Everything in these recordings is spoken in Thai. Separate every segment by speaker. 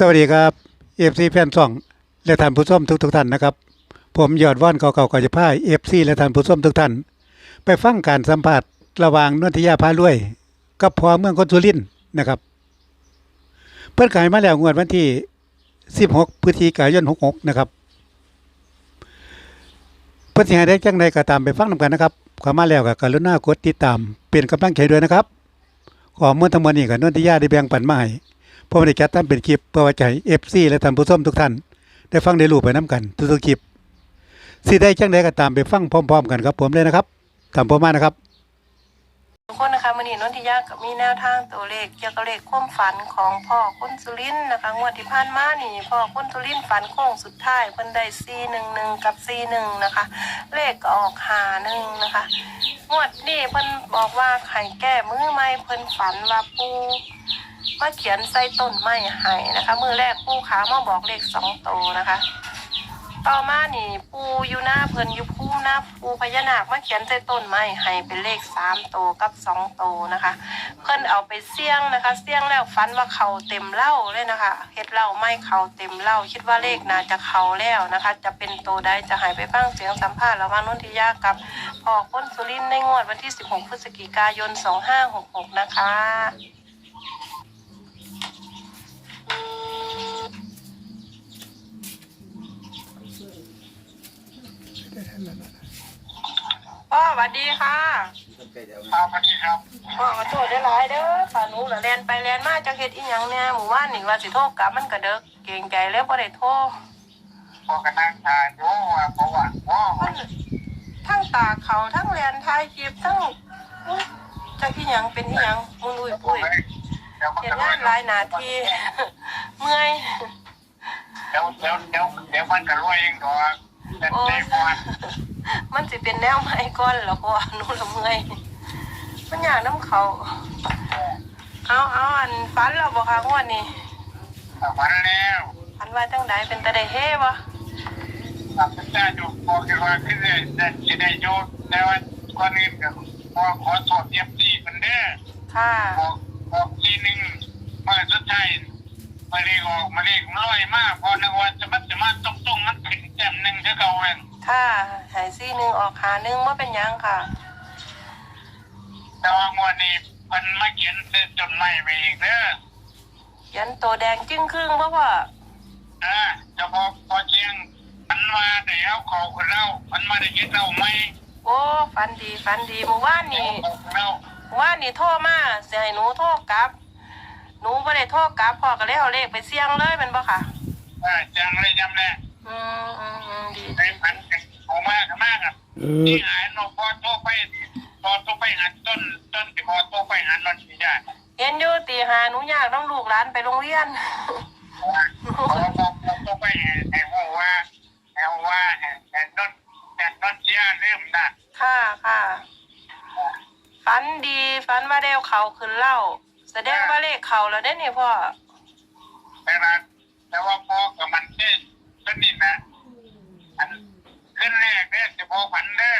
Speaker 1: สวัสดีครับเอฟซีแฟนซ่องและท่านผู้ชมทุกทุกๆท่านนะครับ ผมยอดว่านเก่าๆก็จะพายเอฟซีและท่านผู้ชมทุกท่าน ไปฟังการสัมภาษณ์ระหว่างนนทิยาพารวยกับพอเมืองคนสุรินทร์นะครับเปิดขายมาแล้วงวดวันที่ 16พฤศจิกายน 66 นะครับเพื่อสิให้ได้จังใดก็ตามไปฟังนำกันนะครับขามาแล้วก็กรุณากดติดตาม เป็นกำลังใจด้วยนะครับ ขอเมื่อทั้งหมดนี้กับนนทิยาได้แบ่งปันมาให้ ผมได้จัดทำเป็นคลิปเพื่อไว้ใจเอฟซีและท่านผู้ชมทุกท่าน ได้ฟังได้รู้ไปน้กัน ทุกๆคลิปสิได้จังใดก็ตามไปฟังพร้อม ๆ กันครับผมเลยนะครับตามผมมานะครับ
Speaker 2: ทุกคนนะคะมันนี้นนทิยากับมีแนวทางตัวเลขเกี่ยวกับเลขความฝันของพ่อคุณสุรินทร์นะคะงวดที่ผ่านมานี่พ่อคุณสุรินทร์ฝันโค้งสุดท้ายเพิ่นได้ซีหนึ่งหนึ่งกับซีหนึ่งนะคะ เลขก็ออกหาหนึ่งนะคะ งวดนี้เพิ่นบอกว่าไข่แก้มือไม่เพิ่นฝันว่าปู มาเขียนใส่ต้นไม้ให้นะคะ มือแรกปูขามาบอกเลขสองโตวนะคะ ต่อมานี่ปูอยู่หน้าเพิ่นอยู่พุ่มหน้าปูพญานาคมาเขียนใส่ต้นไม้ให้เป็นเลขสามโตวกับสองโตวนะคะ เพิ่นเอาไปเสี่ยงนะคะ เสี่ยงแล้วฟันว่าเขาเต็มเหล้าเลยนะคะเฮ็ดเหล้าไม่เขาเต็มเหล้าคิดว่าเลขน่าจะเขาแล้วนะคะ จะเป็นโตวใดจะหายไปฟังเสียงสัมภาษณ์ระหว่างนนทิยากับพ่อคนสุรินในงวดวันที่ 16 พฤศจิกายน 2566 นะคะ พ่อส วัสดีค่ะ
Speaker 3: ครับสวัสดีครับ
Speaker 2: พ่อขอโทษได้หลายๆเด้อฝาหนูน่ะแลนไปแลนมาจักเฮ็ดอีหยังแหน่หมู่บ้านนี่ว่าสิโทรกลับมันก็เด้อเกรงใจแล้วบ่ได้โทร
Speaker 3: พอกันนั่งทานโอ้ว่าเพราะว่าพ่อ
Speaker 2: มันทั้งตาเขาทั้งแลนทายจีบทั้งอุ๊ยจักอีหยังเป็นอีหยังมุนอุ้ยปุ้ย
Speaker 3: เดี๋ยวมัน
Speaker 2: เฮ็ด
Speaker 3: จะ
Speaker 2: งานหลายหน้าที่เมื่อย
Speaker 3: เดี๋ยวเดี๋ยวเดี๋ยวเดี๋ยวมันจะรวยเองตัวเด็ด
Speaker 2: โอ้
Speaker 3: เด็
Speaker 2: ย
Speaker 3: กก่อน
Speaker 2: มันสิเป็นแนวใหม่ก่อนแล้วพ่อหนูละเมื่อยมันอยากน้ำเขาเอาเอาอันฟันแล้วบ่คะงวดนี้
Speaker 3: วันแล้ว
Speaker 2: ฟันว่าจังใดเป็นตาได้เฮ่บ่
Speaker 3: ตัดสินใจดูพอคิดว่าขึ้นเลยจะจะได้โยนแต่ว่าก่อนอื่นก็พอขอโทษเอฟซีมันเด้อ
Speaker 2: ค่ะ
Speaker 3: บอกบอกทีหนึ่งเมื่อสุดท้ายมาเรียกออกมาเรียกมันลอยมากพอนึกว่าจะมันจะมาตรงๆมันเป็นแจ่มหนึ่งคือเก่าเอง
Speaker 2: ค่ะหายซี่หนึ่งออกหาหนึ่งว่าเป็นหยังค่ะ
Speaker 3: แต่ว่างวดนี้มันมาเขียนเส้นจดหมายไปอีกเด้อ
Speaker 2: ยันตัวแดงจึ้งครึ่งเพราะว่า
Speaker 3: อ่าจะพอพอเชียงมันมาแต่เอาเขาคนเรามันมาได้เห็นเราไหม
Speaker 2: โอ้ฟันดีฟันดีหมู่บ้านนี่
Speaker 3: เขาคนเรา
Speaker 2: หมู่บ้านนี่โทรมาเสียให้หนูโทรกลับ หนูไม่ได้โทรกลับพ่อก็เลยเอาเลขไปเสี่ยงเลยเป็นปะค่ะ
Speaker 3: อ่าจังเลยจำแหละ
Speaker 2: อืมอืมอืมดี
Speaker 3: ไอ้พันกันโอมากมากอะที่หายนพอโตไปพอโตไปหันต้นต้นที่พอโตไปหันนนที่ได้
Speaker 2: เห็นอยู่ตีหาหนูอยากต้องลูกหลานไปโรงเรียน
Speaker 3: พอพอพอโตไปแห่หัวว่าแห่ว่าแห่แห่นนแห่นนเชียเริ่มนะ
Speaker 2: ค่ะค่ะฟันดีฟันว่าเดวเขาขึ้นเล่า แสดงว่าเลขเขาแล้วเด้นี่พ่อ
Speaker 3: แต่ละแต่ว่าพอกับมันเช่สนิทนะอันขึ้นแร กเนี่ยจะพอผันเด้อ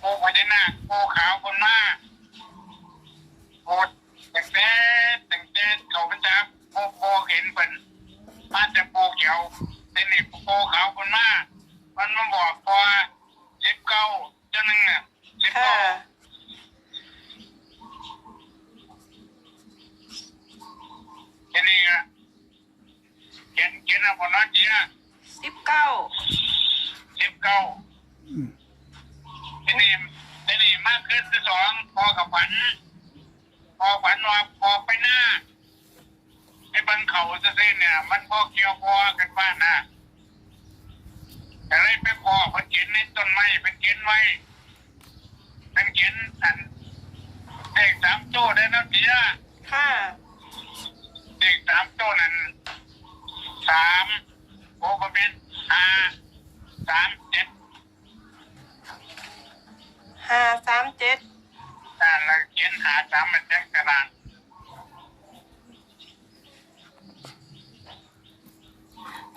Speaker 3: โอ้พญานาคโอ้ขาวคนมาโอแต่งแต่แต่งแต่เขาเป็นจักโอ้โอเห็นเป็นมาจะโปเขียวเป็นนี่โอ้ขาวคนมามันมาบอกพอเล็บเก้าเจ้าหนึ่งน่ะเล็บเก้าแค่นี้อะเขียนเขียนเอาบนนั้นเจีย
Speaker 2: สิบเก้า
Speaker 3: เล็บเก้าทีนี้ทีนี้มากขึ้นที่สองพอกับ ฝัน พอฝันว่าพอไปหน้าไอ้บันเขาจะเส้นเนี่ย มันพอเกี่ยวพอกันบ้านนะแต่เลยไปพอเพิ่นเขียนในต้นไม้เพิ่นเขียนไว้เป็นเขียนอันเด็กสามโจ้ได้นะเดีย
Speaker 2: ค่ะ
Speaker 3: เด็กสามโจ้นั้นสามโอ้ก็เป็นห้าสามเจ็ด
Speaker 2: ห้าสามเจ็ด
Speaker 3: อ่าแล้วเขียนหาสามมันแจ้งกระดาน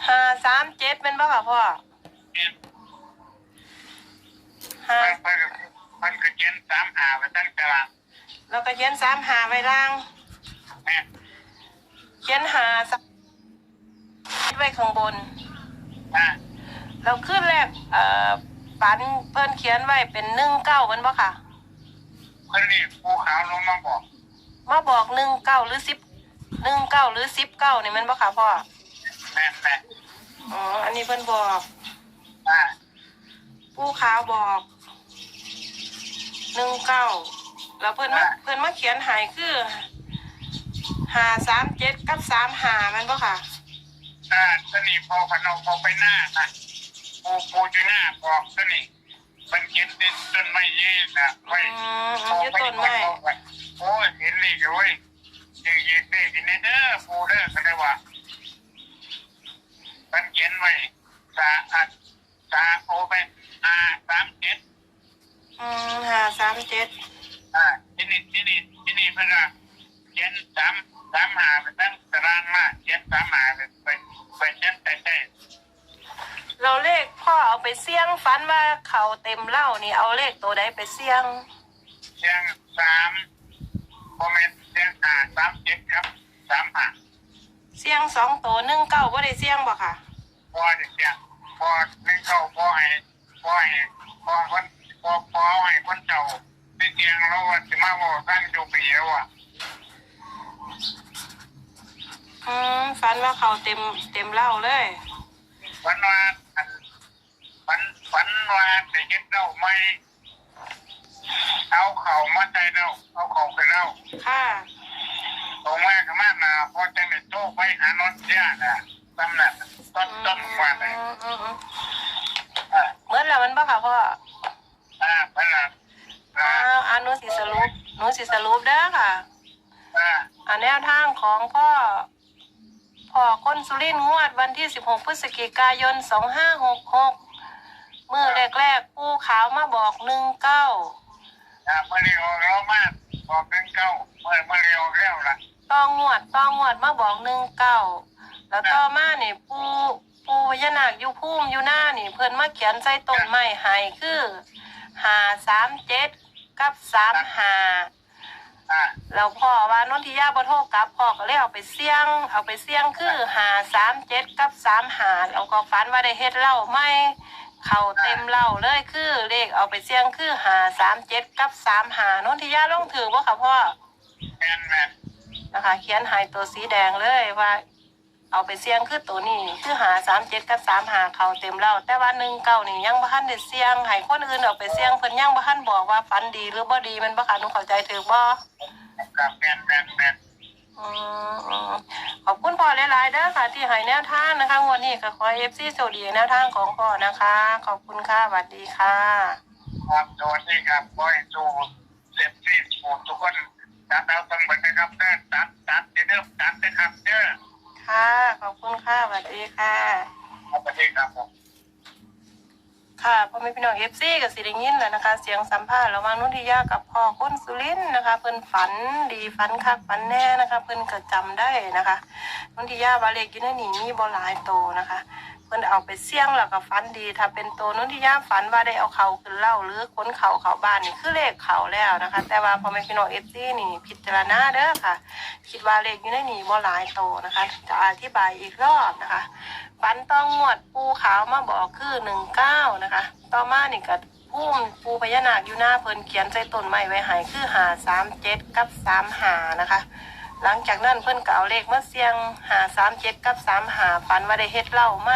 Speaker 2: ห้าสามเจ็ดเป็นปะค่ะพ่อ
Speaker 3: เขียน
Speaker 2: ห้า
Speaker 3: เพิ่นเพิ่นก็เขียนสามหาไว้ตั้งกระดาน
Speaker 2: แล้วก็เขียนสามหาไว้ล่าง
Speaker 3: แม่
Speaker 2: เขียนหาสามข้างบน
Speaker 3: อ่า
Speaker 2: เราขึ้นแรกเอ่อฝันเพิ่นเขียนไว้เป็นหนึ่งเก้ามันบ่ค่ะ
Speaker 3: เพื่อนนี่ภูเขาลงมาบอก
Speaker 2: มาบอกหนึ่งเก้าหรือสิบหนึ่งเก้าหรือสิบเก้านี่มันบ่ค่ะพ่อ
Speaker 3: แม่นแม่น
Speaker 2: อ๋ออันนี้เพิ่นบอก
Speaker 3: อ่า
Speaker 2: ผู้ขาวบอกหนึ่งเก้าแล้วเพิ่นมาเพิ่นมาเขียนใหายคือหาสามเจ็ดกับสามหามันบ่ค่ะ
Speaker 3: อ่าสนิทพอพันเอาพอไปหน้านะปูปูอยู่หน้าบอกสนิท มันเขียนเต้นต้นไม้เย็นนะไว้
Speaker 2: อืมมันอยู่ต้นไม้
Speaker 3: โอ้ยเห็นเลยเว้ยยืนยืนได้กินเด้อปูเด้อก็ได้ว่ามันเขียนไว้สาอัดสาโอไปอาสามเจ็ด
Speaker 2: อืมหาสามเจ็ด
Speaker 3: อ่าที่นี่ที่นี่ที่นี่เพื่อนว่าเขียนสามสามหาไปตั้งตารางมาเขียนสามหาไปไปไปเขียนแต่แต่
Speaker 2: เราเลขพ่อเอาไปเสี่ยงฝันว่าเขาเต็มเหล้านี่เอาเลขตัวใดไปเสี่ยง
Speaker 3: เชียงสามโมเมนต์เชียงหาสามเจ็ดครับสามหา
Speaker 2: เสี่ยงสองตัวหนึ่งเก้าว่าได้เสี่ยงบ่ค่ะ
Speaker 3: พอเชียงพอหนึ่งเข้าพอให้พอให้พอคนพอพอให้คนเจ้าที่เชียงเราว่าสิมาบอกตั้งโจปีแล้วอะ
Speaker 2: อืมฝันว่าเขาเต็มเต็มเหล้าเลย
Speaker 3: วันว่า อันวันวันว่าจะเย็ดเราไม่เอาเข่ามาใจเราเอาเข่าไปเรา
Speaker 2: ค่ะ
Speaker 3: ตรงแม่ก็มานะพอจะในโต๊ะไปหานอนเสียนะตำแหน่งต้นต้นมาเลย
Speaker 2: อืมอืมอืม
Speaker 3: อ่า
Speaker 2: เหมือนแล้วมันบ่ค่ะพ่อ
Speaker 3: อ่าพนักอ่า
Speaker 2: อ้าวอานุสิสรุปหนูสิสรุปเด้อค่ะ
Speaker 3: อ่า
Speaker 2: อันแนวทางของพ่อพ่อคนสุรินทร์งวดวันที่ 16 พฤศจิกายน 2566 มือแรกๆผู้ขาวมาบอกหนึ่งเก้า
Speaker 3: อ่าเมื่อเรียวเรามาบอกเป็นเก้าเมื่อเมื่อเรียวแล้วล่ะ
Speaker 2: ต้องงวดต้องงวดมาบอกหนึ่งเก้าแล้วต่อมานี่ปูปูพญานาคอยู่พุ่มอยู่หน้านี่เพิ่นมาเขียนใส่ต้นไม้ให้คือหาสามเจ็ดกับสามหา
Speaker 3: อ่า
Speaker 2: แล้วพ่อว่านนทิยาบ่โทรกลับพ่อก็เลยเอาไปเสี่ยง เอาไปเสี่ยงคือหาสามเจ็ดกับสามหาแล้วก็ฝันว่าได้เฮ็ดเหล้าไม่ เข้าเต็มเหล้าเลยคือเลขเอาไปเสี่ยงคือหาสามเจ็ดกับสามหานนทิยาลงถือว่าค่ะพ่อ
Speaker 3: แมนแมน
Speaker 2: นะคะ เขียนใหายตัวสีแดงเลยว่า เอาไปเสี่ยงคือตัวนี้คือหาสามเจ็ดกับสามหาเขาเต็มเหล้าแต่ว่าหนึ่งเก้านี่ยังบ่ทันได้เสี่ยงให้คนอื่นเอาไปเสี่ยงเพิ่นยังบ่ทันบอกว่าฝันดีหรือบ่ดีแมันบ่ค่ะหนูเข้าใจถือบ่
Speaker 3: กับแมนแมนแมน
Speaker 2: อืมอืมขอบคุณพ่อหลายๆเด้อค่ะ ที่ให้แนวทางนะคะงวดนี้ก็ขอเอฟซีโซดีแนวทางของพ่อนะคะ ขอบคุณค่ะสวัสดีค่ะ
Speaker 3: ครับสวัสดีครับขอให้ดูเซฟซี่ปูทุกคน
Speaker 2: พ่อแม่พี่น้องเอฟซีกับสิริยินแหละนะคะ เสียงสัมภาษณ์ระหว่างนุทิยากับพ่อคุณสุรินทร์นะคะ เพิ่นฝันดีฝันคักฝันแน่นะคะ เพิ่นก็จำได้นะคะนุทิยาบาเลกอยู่ในนี่มีบ่หลายโตนะคะ เพิ่นเอาไปเสี่ยงแล้วก็ฝันดี ถ้าเป็นโตนุทิยาฝันว่าได้เอาเขาขึ้นเล่าหรือขนเขาเขาบ้านนี่คือเลขเขาแล้วนะคะ แต่ว่าพ่อแม่พี่น้องเอฟซีนี่พิจารณาเด้อค่ะ คิดว่าเลขอยู่ในนี่บ่หลายโตนะคะ จะอธิบายอีกรอบนะคะ ฟันต้องงวดปูขาวมาบอกคือหนึ่งเก้านะคะ ต่อมานี่ก็พุ่มปูพญานาคอยู่หน้าเพิ่นเขียนใส่ต้นไม้ไว้หายคือหาสามเจ็ดกับสามหานะคะ หลังจากนั้นเพิ่นก็เอาเลขมาเสียงหาสามเจ็ดกับสามหาฟันว่าได้เฮ็ดเหล้าไหม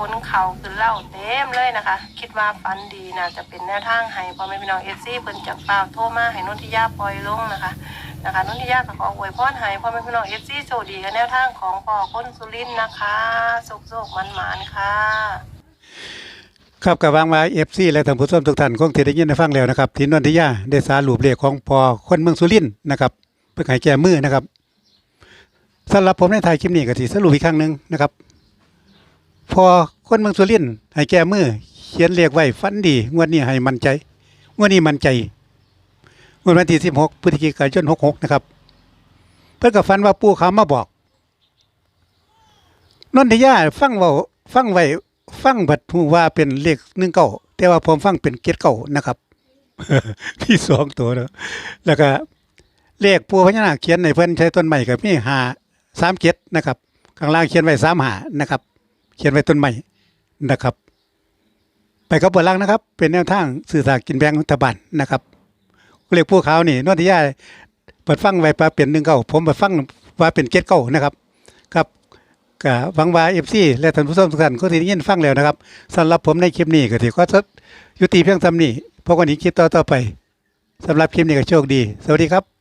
Speaker 2: ขนเขาคือเหล้าเต็มเลยนะคะ คิดว่าฟันดีน่าจะเป็นแนวทางให้พ่อแม่พี่น้องเอฟซีเพิ่นจากเปล่าโทรมาให้นนทิยาปล่อยลงนะคะนะคะนุ่นทิยาก็ขออวยพรให้พ่อแม่พี่น้องเอฟซีโชคดีกับแนวทางของพ่อคนสุรินทร์นะคะสุขสุขมันหมานค่ะ
Speaker 1: ครับกับวางมาเอฟซีและท่านผู้ชมทุกท่านคงที่ได้ยินได้ฟังแล้วนะครับที่นนทิยาได้สารุปเลขของพอคนเมืองสุรินทร์นะครับเพื่อให้แก้มือนะครับสำหรับผมในไทายคลิปนี้ก็สิสรุปอีกครั้งหนึ่งนะครับ พอคนเมืองสุรินทร์ให้แก้มือเขียนเลขไว้ฟันดี งวดนี้ให้มั่นใจ งวดนี้มั่นใจงวดวันที่16พฤศจิกายน66นะครับ เพิ่นก็ฝันว่าปู่เขามาบอกนนทยาฟังว้าฟังไว้ฟังบัดฮู้ว่าเป็นเลขหนึ่งเก้าแต่ว่าผมฟังเป็นเจ็ดเก้านะครับที่สองตัวเนาะแล้วก็เลขปูพญานาคเขียนในเพิ่อนใช้ต้นใหม่กับมีหาสามเจ็ดนะครับข้างล่างเขียนไว้สามหานะครับ เขียนไว้ต้นไม้นะครับ ไปกับเบอร์ล่างนะครับ เป็นแนวทางสื่อสารกินแบงรัฐบาลนะครับเรียกพวกเขานี่นวทิยาเปิดฟังไว้ปลาเป็นหนึ่งเก้าผมเปิดฟังว่าเป็นเจ็ดเก้านะครับครับก็หวังว่าเอฟซีและท่านผู้ชมทุกท่านก็ที่ได้ยินฟังแล้วนะครับสำหรับผมในคลิปนี้ก็ถือว่ายุติเพียงเท่านี้พบกันอีกคลิปต่อๆไปสำหรับคลิปนี้ก็โชคดี สวัสดีครับ